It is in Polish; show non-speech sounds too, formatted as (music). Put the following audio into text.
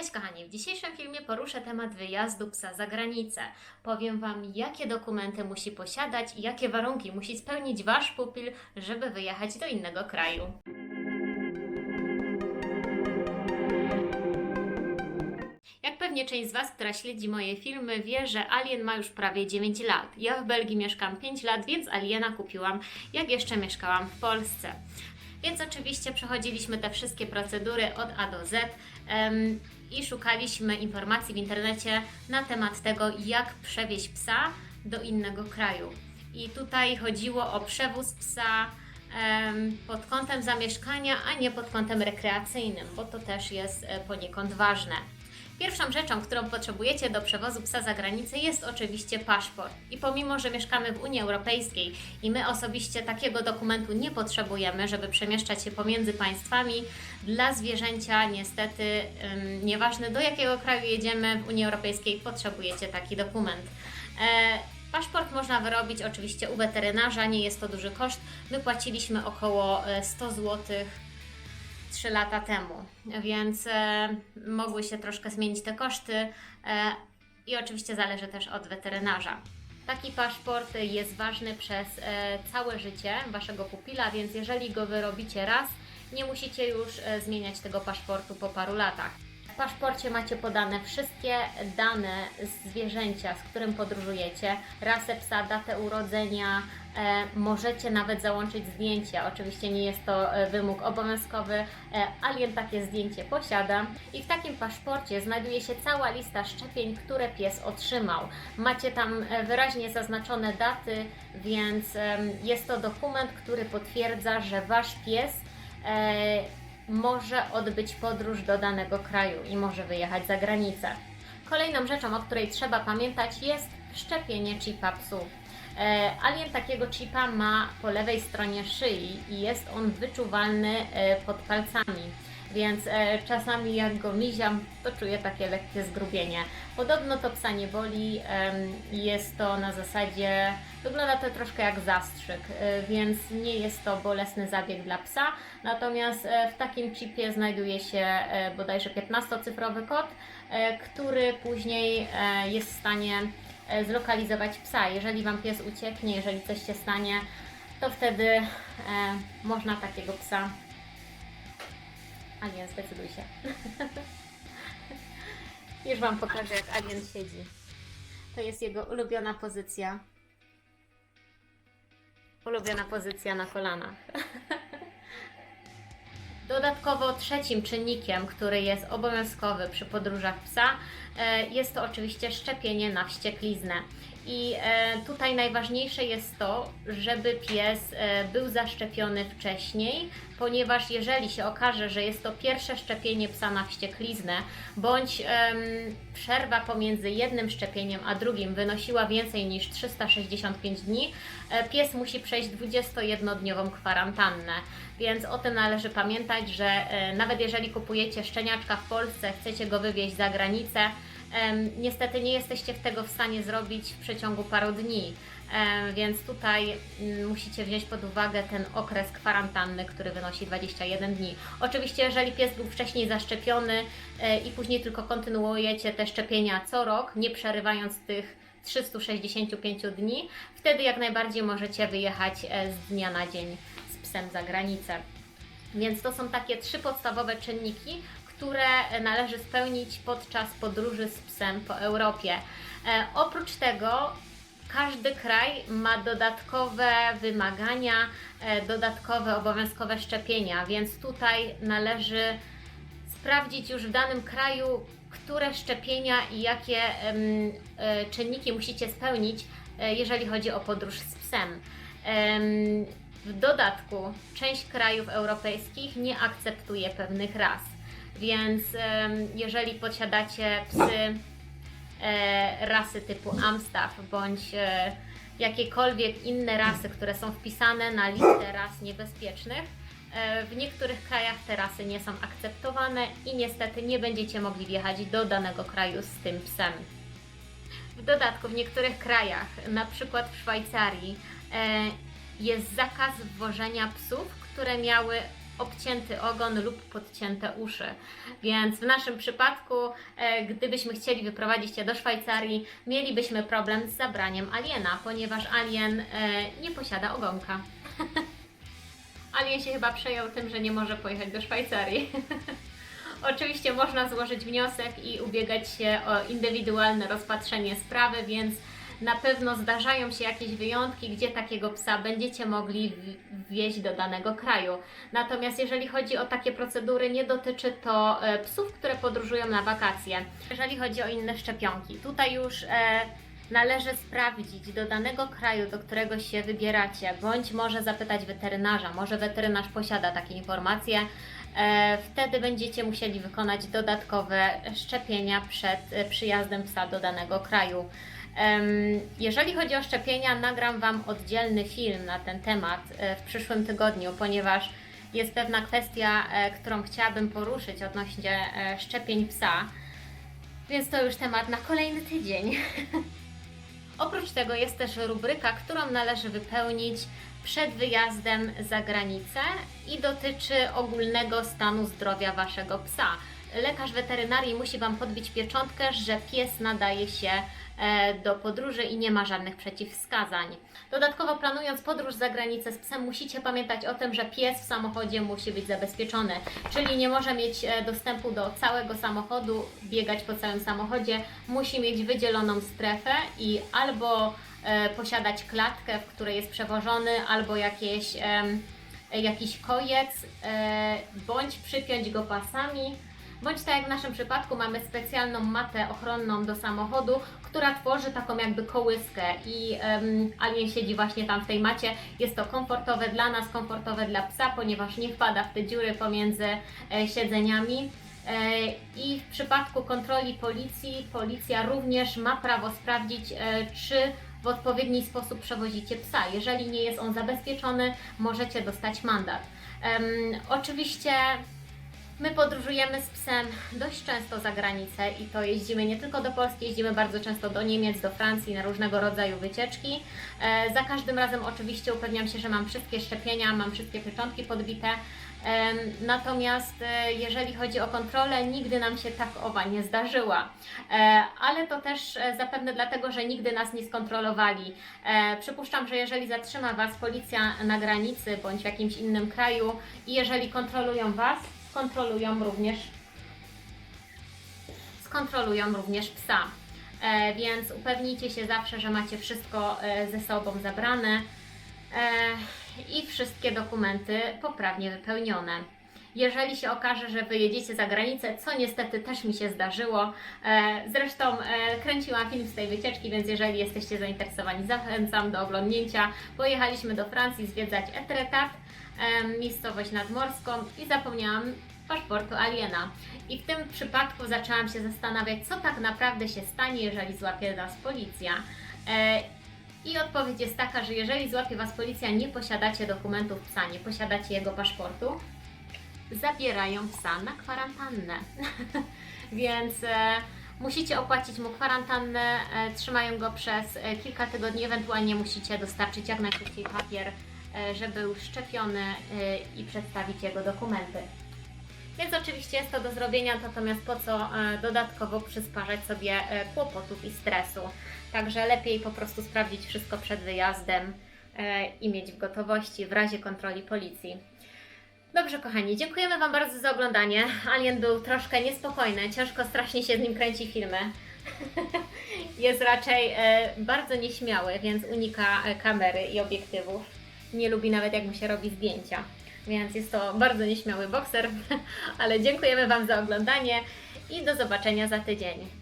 Cześć kochani, w dzisiejszym filmie poruszę temat wyjazdu psa za granicę. Powiem Wam, jakie dokumenty musi posiadać i jakie warunki musi spełnić Wasz pupil, żeby wyjechać do innego kraju. Jak pewnie część z Was, która śledzi moje filmy, wie, że Alien ma już prawie 9 lat. Ja w Belgii mieszkam 5 lat, więc Aliena kupiłam, jak jeszcze mieszkałam w Polsce. Więc oczywiście przechodziliśmy te wszystkie procedury od A do Z em, i szukaliśmy informacji w internecie na temat tego, jak przewieźć psa do innego kraju. I tutaj chodziło o przewóz psa em, pod kątem zamieszkania, a nie pod kątem rekreacyjnym, bo to też jest e, poniekąd ważne. Pierwszą rzeczą, którą potrzebujecie do przewozu psa za granicę jest oczywiście paszport. I pomimo, że mieszkamy w Unii Europejskiej i my osobiście takiego dokumentu nie potrzebujemy, żeby przemieszczać się pomiędzy państwami, dla zwierzęcia niestety, nieważne do jakiego kraju jedziemy w Unii Europejskiej, potrzebujecie taki dokument. E, Paszport można wyrobić oczywiście u weterynarza, nie jest to duży koszt. My płaciliśmy około e, 100 złotych 3 lata temu, więc e, mogły się troszkę zmienić te koszty e, i oczywiście zależy też od weterynarza. Taki paszport jest ważny przez e, całe życie Waszego pupila, więc jeżeli go wyrobicie raz, nie musicie już zmieniać tego paszportu po paru latach. Paszporcie macie podane wszystkie dane zwierzęcia, z którym podróżujecie, rasę psa, datę urodzenia, e, możecie nawet załączyć zdjęcie. Oczywiście nie jest to e, wymóg obowiązkowy, e, Alien takie zdjęcie posiada. I w takim paszporcie znajduje się cała lista szczepień, które pies otrzymał. Macie tam wyraźnie zaznaczone daty, więc jest to dokument, który potwierdza, że Wasz pies może odbyć podróż do danego kraju i może wyjechać za granicę. Kolejną rzeczą, o której trzeba pamiętać, jest szczepienie chipa psu. E, Alien takiego chipa ma po lewej stronie szyi i jest on wyczuwalny e, pod palcami. Więc e, czasami jak go miziam, to czuję takie lekkie zgrubienie. Podobno to psa nie boli, em, jest to na zasadzie, wygląda to troszkę jak zastrzyk, e, więc nie jest to bolesny zabieg dla psa. Natomiast e, w takim chipie znajduje się e, bodajże 15-cyfrowy kod, e, który później e, jest w stanie e, zlokalizować psa. Jeżeli Wam pies ucieknie, jeżeli coś się stanie, to wtedy e, można takiego psa. Alien, zdecyduj się. Już Wam pokażę, jak Alien siedzi. To jest jego ulubiona pozycja. Ulubiona pozycja na kolanach. Dodatkowo trzecim czynnikiem, który jest obowiązkowy przy podróżach psa, e, jest to oczywiście szczepienie na wściekliznę. I e, tutaj najważniejsze jest to, żeby pies e, był zaszczepiony wcześniej, ponieważ jeżeli się okaże, że jest to pierwsze szczepienie psa na wściekliznę, bądź przerwa pomiędzy jednym szczepieniem a drugim wynosiła więcej niż 365 dni, e, pies musi przejść 21-dniową kwarantannę. Więc o tym należy pamiętać, że nawet jeżeli kupujecie szczeniaczka w Polsce, chcecie go wywieźć za granicę, niestety nie jesteście tego w stanie zrobić w przeciągu paru dni. Więc tutaj mm, musicie wziąć pod uwagę ten okres kwarantanny, który wynosi 21 dni. Oczywiście, jeżeli pies był wcześniej zaszczepiony e, i później tylko kontynuujecie te szczepienia co rok, nie przerywając tych 365 dni, wtedy jak najbardziej możecie wyjechać e, z dnia na dzień z psem za granicę. Więc to są takie trzy podstawowe czynniki, które należy spełnić podczas podróży z psem po Europie. E, oprócz tego każdy kraj ma dodatkowe wymagania, e, dodatkowe obowiązkowe szczepienia, więc tutaj należy sprawdzić już w danym kraju, które szczepienia i jakie e, czynniki musicie spełnić, jeżeli chodzi o podróż z psem. Em, w dodatku, część krajów europejskich nie akceptuje pewnych ras, więc jeżeli posiadacie psy e, rasy typu Amstaff bądź e, jakiekolwiek inne rasy, które są wpisane na listę ras niebezpiecznych, e, w niektórych krajach te rasy nie są akceptowane i niestety nie będziecie mogli wjechać do danego kraju z tym psem. W dodatku w niektórych krajach, na przykład w Szwajcarii, jest zakaz wwożenia psów, które miały obcięty ogon lub podcięte uszy. Więc w naszym przypadku, e, gdybyśmy chcieli wyprowadzić się do Szwajcarii, mielibyśmy problem z zabraniem aliena, ponieważ alien e, nie posiada ogonka. (laughs) Alien się chyba przejął tym, że nie może pojechać do Szwajcarii. (laughs) Oczywiście można złożyć wniosek i ubiegać się o indywidualne rozpatrzenie sprawy, więc na pewno zdarzają się jakieś wyjątki, gdzie takiego psa będziecie mogli w- wwieźć do danego kraju. Natomiast jeżeli chodzi o takie procedury, nie dotyczy to e, psów, które podróżują na wakacje. Jeżeli chodzi o inne szczepionki, tutaj już e, należy sprawdzić do danego kraju, do którego się wybieracie, bądź może zapytać weterynarza, może weterynarz posiada takie informacje. E, Wtedy będziecie musieli wykonać dodatkowe szczepienia przed przyjazdem psa do danego kraju. Jeżeli chodzi o szczepienia, nagram Wam oddzielny film na ten temat e, w przyszłym tygodniu, ponieważ jest pewna kwestia, e, którą chciałabym poruszyć odnośnie e, szczepień psa. Więc to już temat na kolejny tydzień. (laughs) Oprócz tego jest też rubryka, którą należy wypełnić przed wyjazdem za granicę i dotyczy ogólnego stanu zdrowia Waszego psa. Lekarz weterynarii musi Wam podbić pieczątkę, że pies nadaje się e, do podróży i nie ma żadnych przeciwwskazań. Dodatkowo planując podróż za granicę z psem musicie pamiętać o tym, że pies w samochodzie musi być zabezpieczony, czyli nie może mieć e, dostępu do całego samochodu, biegać po całym samochodzie, musi mieć wydzieloną strefę i albo e, posiadać klatkę, w której jest przewożony, albo jakieś, jakiś kojec, bądź przypiąć go pasami, bądź tak jak w naszym przypadku mamy specjalną matę ochronną do samochodu, która tworzy taką jakby kołyskę i um, alien siedzi właśnie tam w tej macie. Jest to komfortowe dla nas, komfortowe dla psa, ponieważ nie wpada w te dziury pomiędzy e, siedzeniami. E, I w przypadku kontroli policji, policja również ma prawo sprawdzić, e, czy w odpowiedni sposób przewozicie psa. Jeżeli nie jest on zabezpieczony, możecie dostać mandat. Em, oczywiście My podróżujemy z psem dość często za granicę i to jeździmy nie tylko do Polski, jeździmy bardzo często do Niemiec, do Francji na różnego rodzaju wycieczki. E, za każdym razem oczywiście upewniam się, że mam wszystkie szczepienia, mam wszystkie pieczątki podbite. Em, Natomiast e, jeżeli chodzi o kontrolę, nigdy nam się tak owa nie zdarzyła. E, Ale to też e, zapewne dlatego, że nigdy nas nie skontrolowali. E, Przypuszczam, że jeżeli zatrzyma Was policja na granicy bądź w jakimś innym kraju i jeżeli kontrolują Was, kontrolują również skontrolują również psa. E, więc upewnijcie się zawsze, że macie wszystko e, ze sobą zabrane e, i wszystkie dokumenty poprawnie wypełnione. Jeżeli się okaże, że wyjedziecie za granicę, co niestety też mi się zdarzyło, e, zresztą e, kręciłam film z tej wycieczki, więc jeżeli jesteście zainteresowani, zachęcam do oglądnięcia. Pojechaliśmy do Francji zwiedzać Etretat, e, miejscowość nadmorską i zapomniałam paszportu aliena. I w tym przypadku zaczęłam się zastanawiać, co tak naprawdę się stanie, jeżeli złapie nas policja. I odpowiedź jest taka, że jeżeli złapie Was policja, nie posiadacie dokumentów psa, nie posiadacie jego paszportu, zabierają psa na kwarantannę. (laughs) Więc e, musicie opłacić mu kwarantannę, e, trzymają go przez e, kilka tygodni, ewentualnie musicie dostarczyć jak najszybciej papier, e, że był szczepiony i przedstawić jego dokumenty. Więc oczywiście jest to do zrobienia, natomiast po co dodatkowo przysparzać sobie kłopotów i stresu. Także lepiej po prostu sprawdzić wszystko przed wyjazdem i mieć w gotowości w razie kontroli policji. Dobrze, kochani, dziękujemy Wam bardzo za oglądanie. Alien był troszkę niespokojny, ciężko strasznie się z nim kręci filmy. (laughs) Jest raczej e, bardzo nieśmiały, więc unika e, kamery i obiektywów. Nie lubi nawet jak mu się robi zdjęcia. Więc jest to bardzo nieśmiały bokser, (laughs) ale dziękujemy Wam za oglądanie i do zobaczenia za tydzień.